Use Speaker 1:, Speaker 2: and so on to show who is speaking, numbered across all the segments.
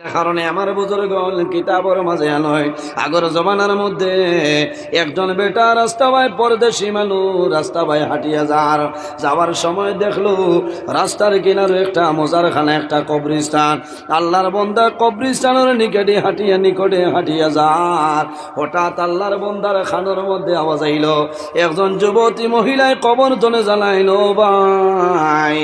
Speaker 1: এর কারণে আমার বুজুর্গ কিতাবর মাঝে আনয় আগর জমানার মধ্যে একজন বেটা রাস্তা বাই পরদেশি মানুষ রাস্তা বাই হাঁটিয়া যার, যাওয়ার সময় দেখল রাস্তার কিনারে একটা মজার খানা একটা কবরিস্তান আল্লাহর বন্দা কবরিস্তানের নিকটে হাঁটিয়া নিকটে হাঁটিয়া যার। হঠাৎ আল্লাহর বন্দার খানোর মধ্যে আওয়াজ আইল, একজন যুবতী মহিলায় কবর তনে জানাইলো ভাই,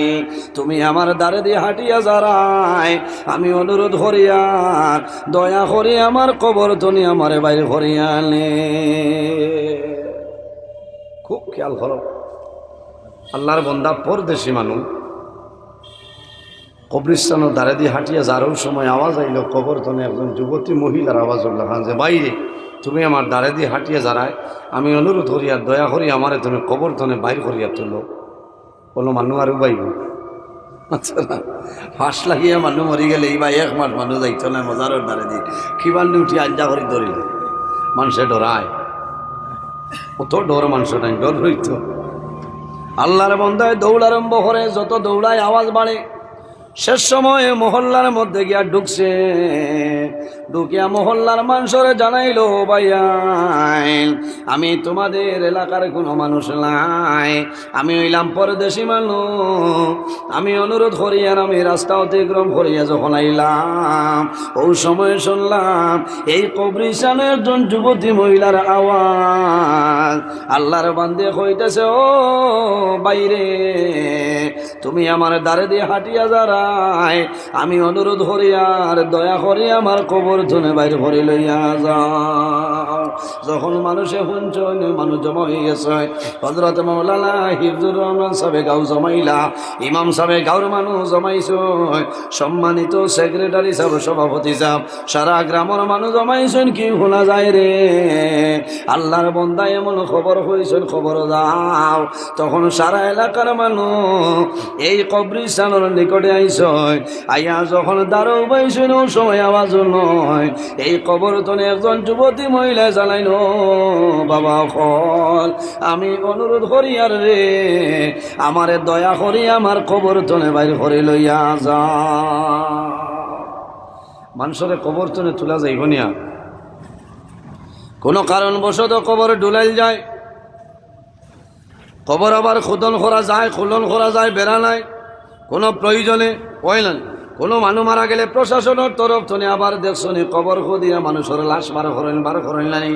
Speaker 1: তুমি আমার দ্বারে দিয়ে হাঁটিয়া যারাই, আমি অনুরোধ করিয়ার দয়া করি আমার কবর তনি আমার বাইরে করিয়ালে খুব খেয়াল করো, আল্লাহর বন্দা পরদেশি মানুষ। কবরিস্তানের দ্বারে দিয়ে হাঁটিয়া যারও সময় আওয়াজ আইল, কবর তনে একজন যুবতী মহিলার আওয়াজ উল্লাহ খান যে বাইরে, তুমি আমার দ্বারে দিয়ে হাঁটিয়া যারায়, আমি অনুরোধ করিয়া, দয়া করি আমারে তুমি কবর তনে বাইর করিয়া তুলো। কোনো মানুষ আরও বাইব ফাঁস লাগিয়ে মানুষ মরি গেলে এইবার এক মাস মানুষ যাইতো না মজারের দ্বারে দিয়ে কিমান উঠি আঞ্জা করে ধরিল মানুষে ডরায় অত ডর মানুষ নাই ডর হইত আল্লাহর বন্ধায় দৌড় আরম্ভ করে যত দৌড়ায় আওয়াজ বাড়ে শেষ সময়ে মহল্লার মধ্যে গিয়া ঢুকছে। ঢুকিয়া মহল্লার মানুষরে জানাইলো ভাইয়াই, আমি তোমাদের এলাকার কোনো মানুষ নাই। আমি হইলাম পরদেশি মানুষ। আমি অনুরোধ করি আর আমি রাস্তা অতিক্রম করিয়া যখন আইলাম ওই সময় শুনলাম, এই কবরিস্তানের একজন যুবতী মহিলার আওয়াজ। আল্লাহর বান্দে কইতেছে, ও বাইরে তুমি আমার দ্বারে দিয়ে হাঁটিয়া যারাই, আমি অনুরোধ করি আর দয়া করি আমার কবর ধনে বাইরে ভরে লইয়া যাও। যখন মানুষে শুনছন মানুষ জমা হয়ে গেছে। হজরত মৌলানা হিফজুর রহমান সাহেব গাঁও জমাইলা, ইমাম সাহেব গাঁর মানুষ জমাইছ। সম্মানিত সেক্রেটারি সাহেব, সভাপতি সাহেব, সারা গ্রামের মানুষ জমাইছেন, কি শোনা যায় রে? আল্লাহর বন্দা এমন খবর হয়েছেন খবর যাও তখন সারা এলাকার মানুষ এই কবরিস্তানের নিকটে আইস আইয়া যখন দারো ও সময় আওয়াজ নয়। এই কবর তনে একজন যুবতী মহিলা জানাইল বাবা, ফল, আমি অনুরোধ করি আর রে, আমারে দয়া করি আমার কবর তনে বাইর করে লইয়া যা। মানুষের কবর তনে তোলা যাইব নিয়া কোনো কারণবশত কবর ডুলাইল যায়। কবর আবার খোদন করা যায়, খুলন করা যায়, বেড়া নাই। কোনো প্রয়োজনে কইলেন কোনো মানুষ মারা গেলে প্রশাসনের তরফ থেকে আবার দেখছনি কবর খুদিয়া মানুষের লাশ বার করেন বার করেন নাই।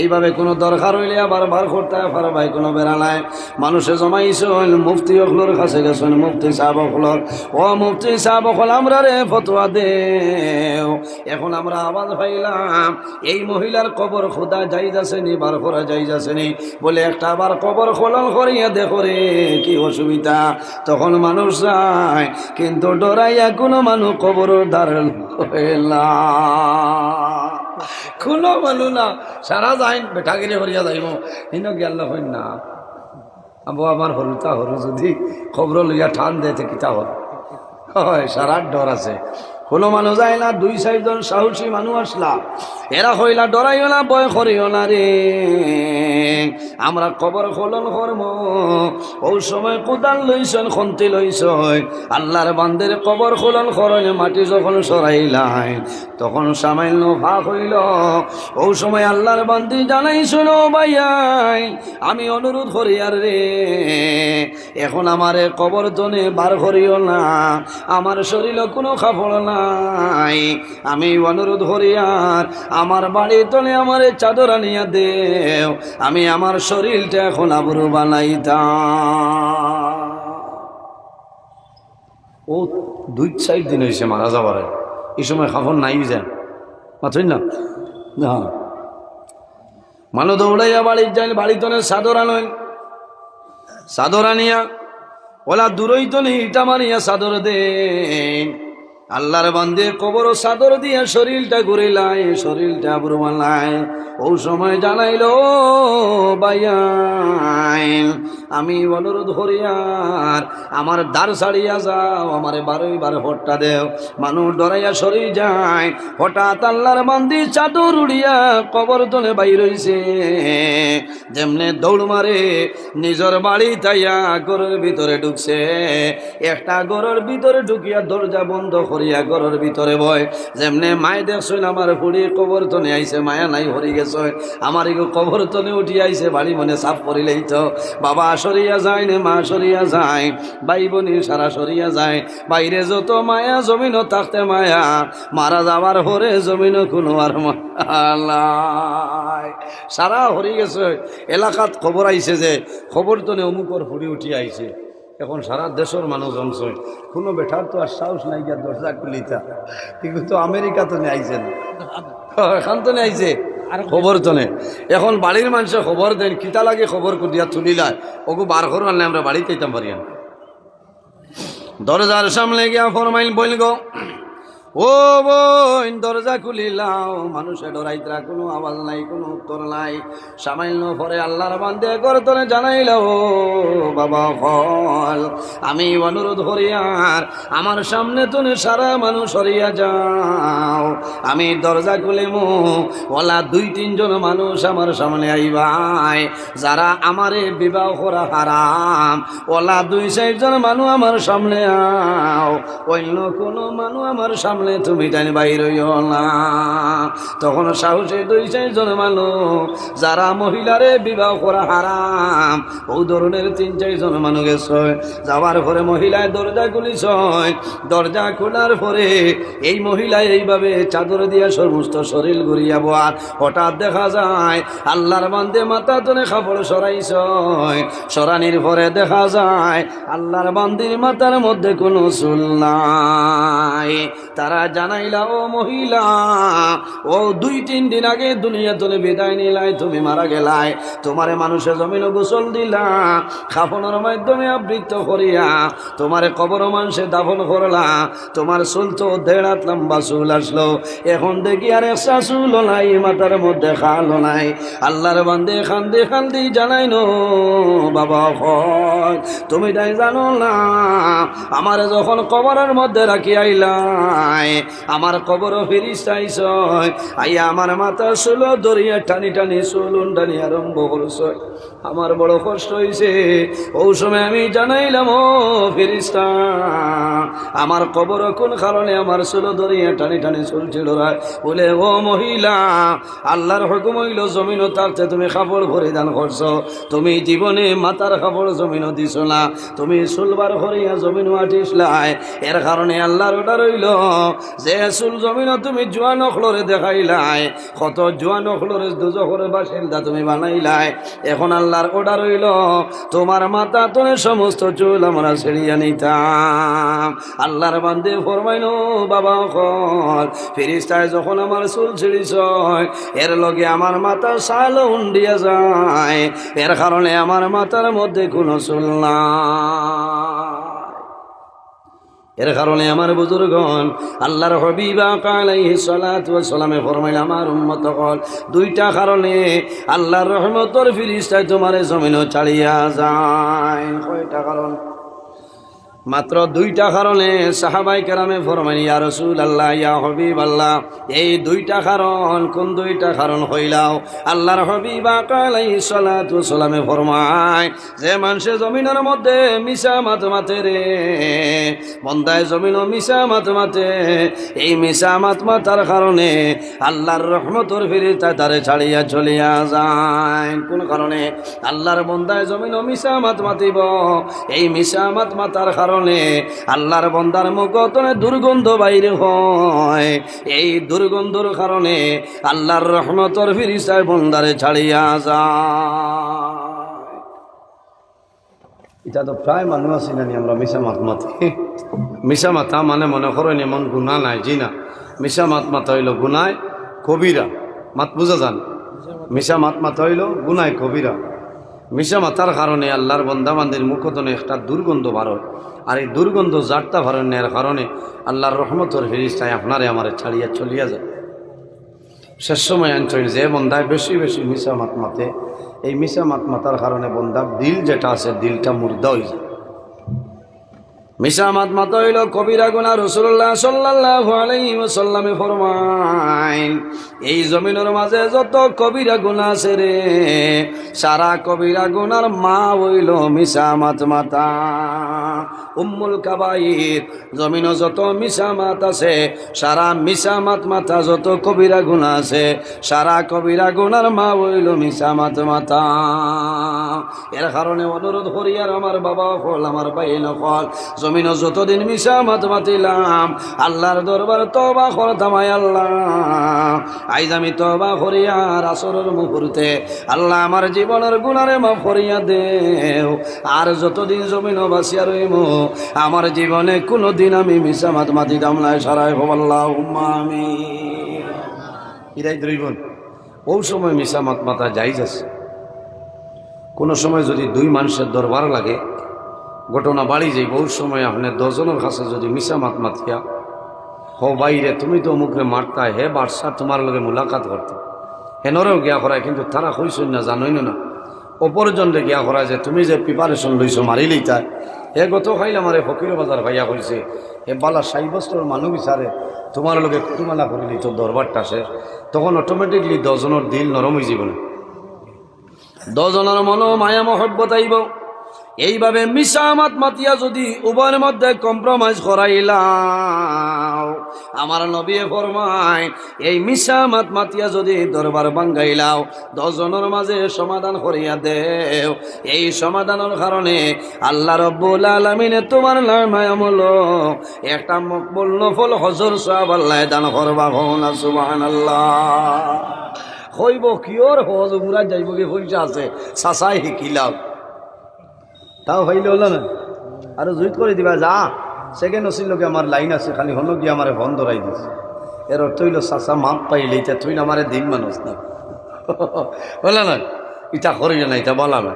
Speaker 1: এইভাবে কোনো দরকার হইলে আবার বার করতে ভাই কোনো বেড়া নাই। মানুষে জমাইছে মুফতি অখলোর কাছে গেছেন, মুফতি সাহেব অখলোর। ও মুফতি সাহেব অখল আমরা রে ফতোয়া দেও। এখন আমরা আওয়াজ পাইলাম, এই মহিলার কবর খোদা যাই যাচ্ছে নি বার করা যাই যাচ্ছে নি বলে একটা আবার কবর খোলন করিয়া দেখো রে, কি অসুবিধা। তখন মানুষ যায়, কিন্তু ডরাইয়া কোনো মানুষ কবর ধারণ হইলা বলো না। সারা যাই গেলে হরিয়া যাইব। হিন গেল হইন না। আবু আমার হরুতা হরু যদি খবর লইয়া ঠান দেয় কিতা হল। হয় সারার ডর আছে। কোনো মানুষ যায় না, দুই চারজন সাহসী মানুষ আসলা। এরা হইলা ডরাইও না বয় করিও না রে। আমরা কবর খোলন কর্ম ওই সময় কোদাল লইছন, খন্তি লইছ আল্লাহর বান্দের কবর খোলন করলে মাটি যখন সরাইলাই, তখন সামান্য ভাগ হইল। ওই সময় আল্লাহর বান্দি জানাই, শোনো ভাইয়াই, আমি অনুরোধ করি আর রে। এখন আমার কবর তনে বার করিও না। আমার শরীরে কোনো কাপড় নাই। আমি অনুরোধ করি আর আমার বাড়ি তলে আমার চাদর আনিয়া দেও। আমি আমার শরীরটা এখন আবরু বানাইতাম। ও, দুই চার দিন হয়েছে মারা যাবার এই সময় খাবার নাই যায় মাথুই না? হ্যাঁ মানুষ দৌড়াইয়া বাড়ির যাই বাড়ি তনে চাদর আনয় চাদর আনিয়া, ওলা দূরই তো নেই ইটা মারিয়া চাদর দে আল্লাহর বান্দে কবর চাদর দিয়া শরীরটা ঘুরিলাই শরীরটা বুড়মালাই ও সময় জানাইল বাইয়াই আমি অনুরোধ হরিয়ার আমার দ্বার ছাড়িয়া যাও, আমার বারোই বার হট্টা দেও। মানুষ ডরাইয়া শরীর যায়, হঠাৎ আল্লাহর বান্দি চাদর উড়িয়া কবর তলে বাই হইছে। যেমনে দৌড় মারে, নিজের বাড়ি তাইয়া গরের ভিতরে ঢুকছে। একটা গরের ভিতরে ঢুকিয়া দরজা বন্ধ করে করিয়া ঘরের ভিতরে বয়। যেমনে মায় দেখছই আমার ফুড়ি কবর তনে আইছে, মায়া নাই হরি গেছ। আমার এগো কবর তনে উঠি আইছে, বাড়ি মনে সাফ করিলেই তো। বাবা সরিয়া যায় নে, মা সরিয়া যায়, ভাই বোনি সারা সরিয়া যায়। বাইরে যত মায়া জমিন থাকতে মায়া। মারা যাবার হরে জমিন কোনো আর সারা হরি গেছে। এলাকাত খবর আইছে যে, খবর তনে অমুকর ফুড়ি উঠি আইছে। এখন সারা দেশের মানুষ অংশ কোনো বেঠার তো আর সাহস নাই গিয়া দরজা খুলিতা কিন্তু তো আমেরিকা তো আইছে না এখান তো আইছে খবর তো নেই। এখন বাড়ির মানুষে খবর দেন কিতা লাগে খবর করিয়া তুলিলায় ওগু বার করো আনলে আমরা বাড়িতে যেতাম পারি। দরজার সামনে গিয়া ফরমাইল বইল গো। ও বোন, দরজা খুলিলাও মানুষে ডরাইতরা কোনো আওয়াজ নাই, কোনো উত্তর নাই। সামান্য পরে আল্লাহর বান্দে করতনে জানাইল ও বাবা ফল, আমি অনুরোধ হরিয়ার আমার সামনে তুমি সারা মানুষ হরিয়া যাও। আমি দরজা খুলে মো ওলা দুই তিনজন মানুষ আমার সামনে আইবাই। যারা আমারে বিবাহ করা হারাম, ওলা দুই চারজন মানুষ আমার সামনে আও। অন্য কোনো মানুষ আমার সামনে তুমি টাইন বাইর হইও না। তখন সাহসে দুই চারজন মানুষ, যারা মহিলারে বিবাহ করা হারাম, ও ধরনের তিন চারজন মানুষ গেছে। যাওয়ার পরে মহিলায় দরজা খুলিছ। দরজা খোলার পরে এই মহিলা এইভাবে চাদর দিয়া সমস্ত শরীর ঘুরিয়া বোয়ার। হঠাৎ দেখা যায়, আল্লাহর বান্দে মাথা তোনে খাবড় সরাইছ। সরানির পরে দেখা যায়, আল্লাহর বান্দির মাথার মধ্যে কোনো চুল নাই। তারা জানাইলা, ও মহিলা, ও দুই তিন দিন আগে দুনিয়া তোলে বিদায় নিলাই, তুমি মারা গেলাই। তোমারে মানুষের জমিন গোসল দিলা, খাফনের মাধ্যমে আবৃত্ত করিয়া। তোমারে কবর মানুষে দাফন করলা, তোমার চুল তো দেড় লম্বা চুল আসলো। এখন দেখি আর একটা চুল নাই, মাথার মধ্যে খালো নাই। আল্লাহর বান্দে খান্দে খান্দি জানাই নো বাবা তুমি তাই জানো না, আমার যখন কবরের মধ্যে রাখি আইলাই আমার কবর ফিরিস চাইছ আইয়া আমার মাথা চুল দরিয়া টানি টানি চুলুন টানি আরম্ভ করছ। আমার বড় কষ্ট হয়েছে ও সময় আমি জানাইলাম, ও ফিরিস্তা, আমার কবর কোন কারণে আমার চুল দরিয়া টানি টানি চুল ছিল বলে, ও মহিলা, আল্লাহর হুকুম হইল, জমিনও তারতে তুমি কাপড় পরিধান করছ। তুমি জীবনে মাতার কাপড় জমিনও দিছ না। তুমি চুলবার করিয়া জমিন আটিসলাই এর কারণে আল্লাহর ওটা রইল যে চুল জমিনও তুমি জোয়ান অখলরে দেখাইলাই, কত জোয়ান অখলরে দুজখরে বাসিন্দা তুমি বানাইলাই। এখন আল্লাহর ওটা রইল তোমার মাথা তোনে সমস্ত চুল আমরা ছেড়িয়া নিতাম। আল্লাহর বান্দে ফরমাইল, বাবা কল ফিরিস্তায় যখন আমার চুল ছিড়িছ এর লগে আমার মাথা সাল উন্ডিয়া যায়। এর কারণে আমার মাথার মধ্যে কোনো চুল না এর কারণে আমার বুজুর্গণ, আল্লাহর হবিবা কালাইহি সালাতামে ফরমাইল, আমার উম্মত কল দুইটা কারণে আল্লাহর রহমতর ফিরিস্তায় তোমার জমিনও চালিয়া যায়। কয়টা কারণ? মাত্র দুইটা কারণে সাহাবাই কেরামে ফরমাইন, ইয়া রসুল আল্লাহ ইয়া হবিব আল্লাহ এই দুইটা কারণ, কোন দুইটা কারণ হইলাও? আল্লাহর হবিবা কালাই সালাতু সালামে ফরমায়, যে মানুষে জমিনের মধ্যে মিশা মাত মাতে রে, বন্দায় জমিন মিশা মাত মাতে, এই মিশা মাত মাতার কারণে আল্লাহর রহমতর ফিরে তারে ছাড়িয়া চলিয়া যায়। কোন কারণে? আল্লাহর বন্দায় জমিন মিশা মাত মাতিব, এই মিশা মাত মাতার কারণে আল্লাহর বন্দার মুখতনে দুর্গন্ধ বাইরে হয়। এই দুর্গন্ধর কারণে আল্লাহর রহমতর ফিরিসায় বন্দারে ছাড়িয়া যায়। এটা তো প্রায় মানুষ আছি নানি আমরা মিশা মাত মাতি। মিশা মাথা মানে মনে করেন এমন গুণা নাই, জি না। মিশা মাত মাথা হইল গুনায় কবিরা। মাত বুঝা যান মিশা মাত মাথা হইল গুনায় কবিরা। মিশা মাতার কারণে আল্লাহর বন্দাবান্দির মুখতনে একটা দুর্গন্ধ ভারত আর এই দুর্গন্ধ জাটটা ভারণের কারণে আল্লাহর রহমতর ফিরিস্তায় আপনারে আমার ছাড়িয়া চলিয়া যায়। শেষ সময় অঞ্চল যে বন্ধায় বেশি বেশি মিশা মাত মাতে এই মিশা মাত মাতার কারণে বন্ধা দিল যেটা আছে দিলটা মুর্দা হয়ে যায়। মিশামাত মাত হইল কবিরা গুনা রসুল্লাহ সাল্লাহ আলাইহি ওয়াসাল্লামে ফরমাইন, এই জমিনের মাঝে যত কবিরা গুণা আছে রে, সারা কবিরা গুনার মা হইল মিশামাত মাতা। উম্মুল কাবাইর, জমিন যত মিশামাত আছে, সারা মিশামাত মাতা যত কবিরা গুণা আছে, সারা কবিরা গুনার মা হইল মিশামাত মাতা। এর কারণে অনুরোধ করি আর আমার বাবা হল আমার ভাই নকল জমিন যতদিন মিশা মাত মাতিলাম, আল্লাহর দরবার তবা করতামাই আল্লাহ। আইজ আমি তবা করিয়া আর আসরের মুহূর্তে আল্লাহ আমার জীবনের গুণারে মা করিয়া দেও। আর যতদিন জমিন বাসিয়া রইম, আমার জীবনে কোনো দিন আমি মিশা মাত মাতিতাম না সারাই হবাল্লাহ আমি ইরাই দ্রৈবন ও সময় মিশা মাত মাতা যাই যাচ্ছে কোনো সময় যদি দুই মানুষের দরবার লাগে ঘটনা বাড়ি যাই বহু সময় আপনার দশজনের কাছে যদি মিশা মাত মাতিয়া, হো বাইরে তুমি তো অমুকরে মারতা, হে বাদশাহ, তোমার লগে মুলাকাত করতে। হেনরেও গিয়া করায় কিন্তু তারা কইসই না জানই না। অপরজনরে গিয়া করা যে, তুমি যে প্রিপারেশন লইছো, মারি লইতাই হে গত খাইলে আমার ফকির বাজার ভাইয়া কইছে হে বালা সাই বছর মানুষ বিচারে, তোমার লগে কুটুমালা করে লিত দরবারটা শেষ। তখন অটোমেটিকলি দশজনের দিল নরম হয়ে যাবে না। দশজনের মনো মায়া মহব্বত আইব। এইভাবে মিশামাত মাতিয়া যদি উভয়ের মধ্যে কম্প্রোমাইজ করাইলাও, আমার নবী ফরমায়, এই মিশামাত মাতিয়া যদি দরবার বাঙ্গাইলাও দশজনের মাঝে সমাধান করিয়া দেও। এই সমাধানের কারণে আল্লাহ রব্বুল আলমিনে তোমার নামায়ামল একটা মকবুল নফল হজর সাহাব আল্লাহ দান করবা ভবনা সুবাহ আল্লাহ হইব কিয়র হজ, উমরা যাইব কি, পয়সা আছে, চাচাই শিকিলাম তাও হইলে হলো না। আর জুইত করে দিবা, যা। সেকেন্ড আছিল লোকে আমার লাইন আছে, খালি হন গিয়ে আমার ফোন ধরাই দিছে। এর অর্থ হইল, চাচা, মাপ পাইলে ইটা তুই না আমারে দিন মানুষ না। বলে না? ইটা করিলে না ইটা বলা না।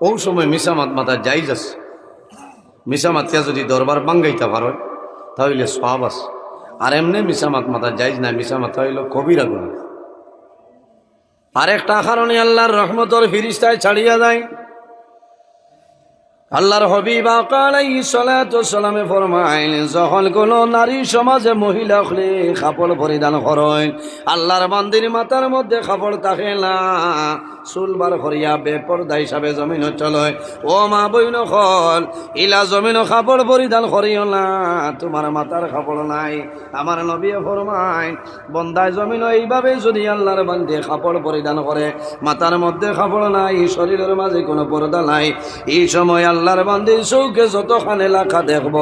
Speaker 1: ও সময় মিশামাত মাতা যাই যাচ্ছে মিশামাতিয়া যদি দরবার বাঙ্গাইতে পারো, তাহলে সব আছে। আর এমনি মিশামাত মাতা যাইজ না মিশামাতা হইল কবিরা গুণ। আরেকটা কারণে আল্লাহর রহমতর ফিরিস্তায় ছাড়িয়া যায়। আল্লাহর হবিব সালামে ফরমাইন যখন কোন নারী সমাজে মহিলা হলে কাপড় পরিধান করেন আল্লাহর মন্দির মাথার মধ্যে কাপড় থাকে না, চুল বার করিয়া বেপর্দা হিসাবে জমিন চলয়। ও মা বইন হল ইলা জমিন কাপড় পরিধান করিও না, তোমার মাথার কাপড় নাই। আমার নবী ফরমাইন বন্দায় জমিন এইভাবে যদি আল্লাহর বান্ধে কাপড় পরিধান করে, মাথার মধ্যে কাপড় নাই, শরীরের মাঝে কোনো পর্দা নাই, এই সময় আল্লাহর বান্দির চৌকে যতখান এলাকা দেখব,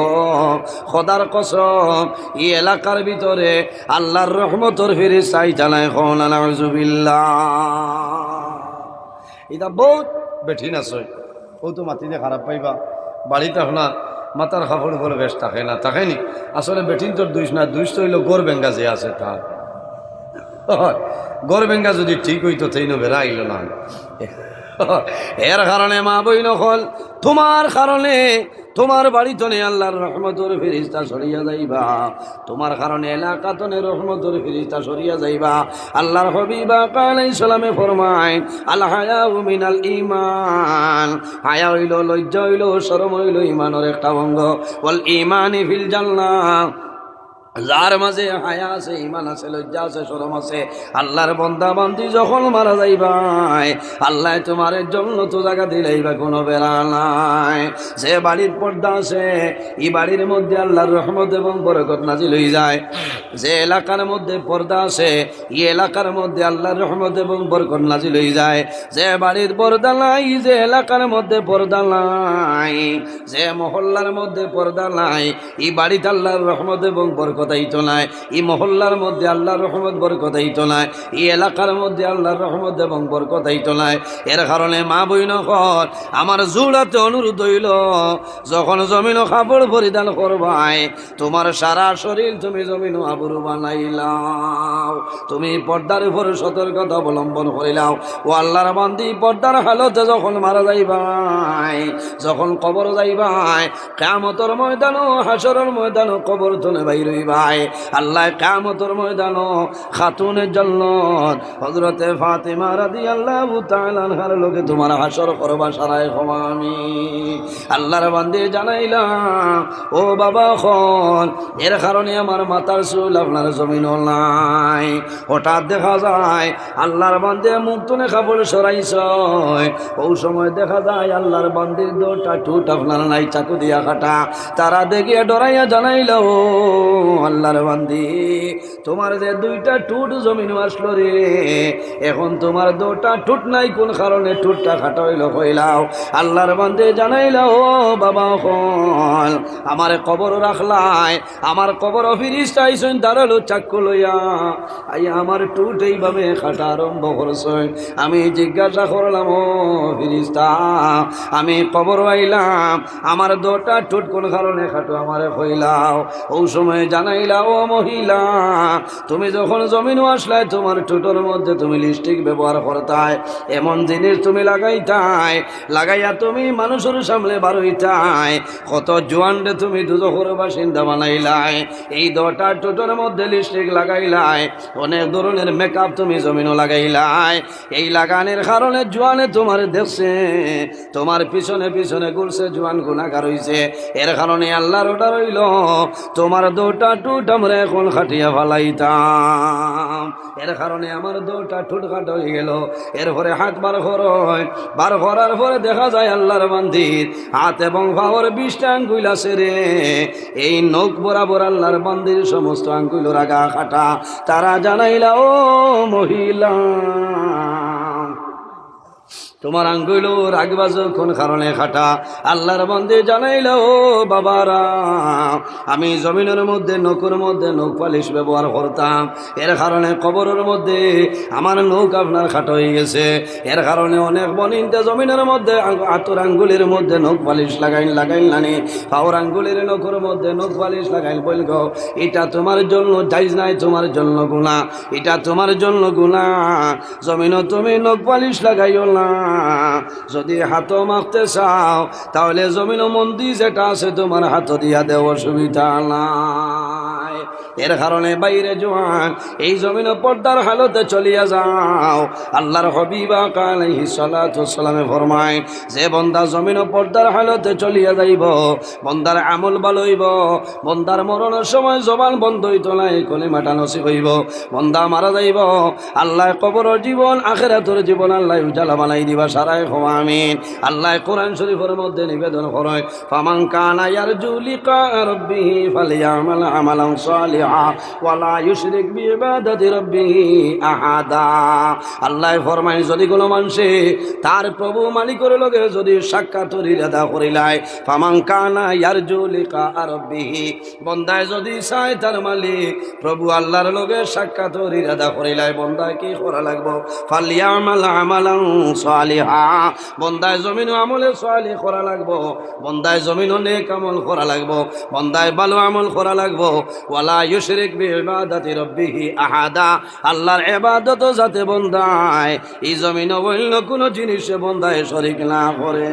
Speaker 1: খদার কসম, এই এলাকার ভিতরে আল্লাহর রহমতর ফিরে চাই চালায় আলহামজুবিল্লাহ এটা বহুত বেঠিন আছে ও তো মাতিতে খারাপ পাইবা। বাড়িতে আপনার মাতার কাপড় উপরে বেশ থাকে না থাকেনি আসলে বেঠিন তোর দুইশ না, দুইশ তো হইল গোর বেঙ্গা যে আছে তার। গড় বেঙ্গা যদি ঠিক হইতো তেই বেড়া আইল না। এর কারণে মা বই নকল তোমার কারণে তোমার বাড়ি তনে আল্লাহর রহমতর ফিরিস্তা সরিয়া যাইবা। তোমার কারণে এলাকা তনে রহমতর ফিরিস্তা সরিয়া যাইবা। আল্লাহর হবিবা কালাই সালামে ফরমায় আল্লাহ মিনাল ইমান হায়া হইল লজ্জা হইল, শরম হইল ইমানের একটা অঙ্গ। বল ইমানি ফিল জান্নাহ। যার মাঝে হায়া আছে ইমান আছে, লজ্জা আছে সরম আছে। আল্লাহর বন্দা বান্দি যখন মারা যাইবাই আল্লাহ তোমার জন্য তো জায়গা দিলেইবা, কোনো বেড়া নাই। যে বাড়ির পর্দা আছে এই বাড়ির মধ্যে আল্লাহর রহমত এবং বরকত নাজিল হয়ে যায়। যে এলাকার মধ্যে পর্দা আছে এই এলাকার মধ্যে আল্লাহর রহমত এবং বরকত নাজিল হয়ে যায়। যে বাড়ির পর্দা নাই, যে এলাকার মধ্যে পর্দা নাই, যে মহল্লার মধ্যে পর্দা নাই এই বাড়িতে আল্লাহর রহমত এবং বরকত আইতো নাই, এই মহল্লার মধ্যে আল্লাহর রহমত বরকত আইতো নাই, এই এলাকার মধ্যে আল্লাহর রহমত এবং বরকত আইতো নাই। এর কারণে মা বইন কর, আমার জোড়াতে অনুরোধ হইল, যখন জমিন কাপড় পরিধান করবাই, তোমার সারা শরীর তুমি জমিন আবরু বানাইলাও, তুমি পর্দার উপরে সতর্কতা অবলম্বন করিলাও। ও আল্লাহর বান্দি, পর্দার হালতে যখন মারা যাইবাই, যখন কবর যাইবাই কামতর ময়দানও হাসরের ময়দানও কবর তনে বাইর ভাই আল্লাহ কামতর ময়দান খাতুনের জন্য হজরতে ফাতেমা রাদি আল্লাহ তালার লোকে তোমার হাসর করবা সারাই ক্ষমা আমি আল্লাহর বান্দে জানাইলাম, ও বাবা খন, এর কারণে আমার মাথার চুল আপনার জমিন নাই। হঠাৎ দেখা যায়, আল্লাহর বান্দে মুখ তুনে কাপড় সরাইছ। ওই সময় দেখা যায়, আল্লাহর বান্দির দোটা টুট আপনার নাই, চাকু দিয়া কাটা। তারা দেখিয়া ডরাইয়া জানাইল ও আল্লাহর বান্দি। তোমার যে দুইটা টুট জমিন আসলো রে, এখন তোমার দুটা টুট নাই, কোন কারণে টুটটা খাটা হইল কইলাও? আল্লাহর বান্দে জানাইল, ও বাবা হল আমার কবর রাখলাই, আমার কবর ফিরিস চাইছেন দাঁড়াল চাক্কু লইয়া। আই আমার টুট এইভাবে খাটা আরম্ভ করছেন। আমি জিজ্ঞাসা করলাম, ও ফিরিস্তা, আমি কবর আইলাম, আমার দুটা টুট কোন কারণে খাটো আমারে কইলাও? ও সময় জানাইলা ও মহিলা তুমি যখন জমিন আসলাই তোমার টুটোর মধ্যে তুমি লিপস্টিক ব্যবহার করতাই এমন জিনিস তুমি লাগাইতাই লাগাইয়া তুমি মানুষের সামনে বারইতাই কত জোয়ানরে তুমি দুজখর বাসিন্দা বানাইলাই, এই দটা টুটোর মধ্যে লিপস্টিক লাগাইলাই, অনেক ধরনের মেকআপ তুমি জমিনও লাগাইলাই, এই লাগানের কারণে জোয়ানে তোমার দেখছে, তোমার পিছনে পিছনে ঘুরছে, জোয়ান গুণাগার হইছে, এর কারণে আল্লাহর ওটা রইল তোমার দুটা টুট আমরা এখন খাটিয়া ফালাইতাম এর কারণে আমার দুটা টুট খাট হয়ে গেল। এরপরে হাত বার হয়। বার করার পরে দেখা যায় আল্লাহর মন্দির হাত এবং ভাবর বিশটা আঙ্গুল আছে রে। এই নখ বরাবর আল্লাহর মন্দির সমস্ত আঙ্গুল রাগা খাটা। তারা জানাইলা, ও মহিলা তোমার আঙ্গুল রাগবা কোন কারণে খাটা? আল্লাহর বন্দে জানাইল বাবারা, আমি জমিনের মধ্যে নৌকোর মধ্যে নৌক পালিশ ব্যবহার করতাম। এর কারণে কবরের মধ্যে আমার নৌক আপনার খাটো হয়ে গেছে। এর কারণে অনেক বনিনতে জমিনের মধ্যে আতর আঙ্গুলের মধ্যে নৌক পালিশ লাগাইন লাগাইন নানি। পাওয়ার আঙ্গুলের নৌকোর মধ্যে নৌক পালিশ লাগাইন বল এটা তোমার জন্য যাইজ নাই, তোমার জন্য গুণা এটা তোমার জন্য গুণা জমিনও তুমি নখ পালিশ লাগাইও না। যদি হাত মাখতে চাও, তাহলে জমিন মন্দির যেটা আছে তোমার হাত দিয়া দেও, অসুবিধা নাই। এর কারণে বাইরে জোয়ান, এই জমিন পর্দার হালতে চলিয়া যাও। আল্লাহর হবিবা কালাইহি সালাতু সালামে ফরমায়, যে বন্দা জমিন পর্দার হালতে চলিয়া যাইব, বন্দার আমল ভালো হইব, বন্দার মরণের সময় জবান বন্ধ হইত নাই, কলিমাটা নসিব হইব, বন্দা মারা যাইব আল্লাহ কবরের জীবন, আখেরাতের জীবন আল্লাহ উজালা বানাই দিবা। আল্লাহ কোরআন শরীফের মধ্যে নিবেদন আল্লাহ যদি কোনো মানুষে তার প্রভু মালিকের লগে যদি সাক্ষাৎ ইরাদা করিলাই ফামান কানা ইয়ারজু লিকা রাব্বিহি, বন্দায় যদি চায় তার মালিক, প্রভু আল্লাহর লগে সাক্ষাৎ ইরাদা করিলাই বন্দায় কি করা লাগবো? ফালিয়ামাল আমালান সালিহা। বন্দায় জমিন আমলে সালি করা লাগবো। বন্দায় জমিন নেক আমল করা লাগবো। বন্দায় ভালো আমল করা লাগবো। ওয়ালা ইউশরিক বিইবাদাতি রব্বিহি আহাদা। আল্লাহর ইবাদত যাতে বন্দায়। এই জমিন অন্য কোনো জিনিসে বন্দায় শরিক না করে।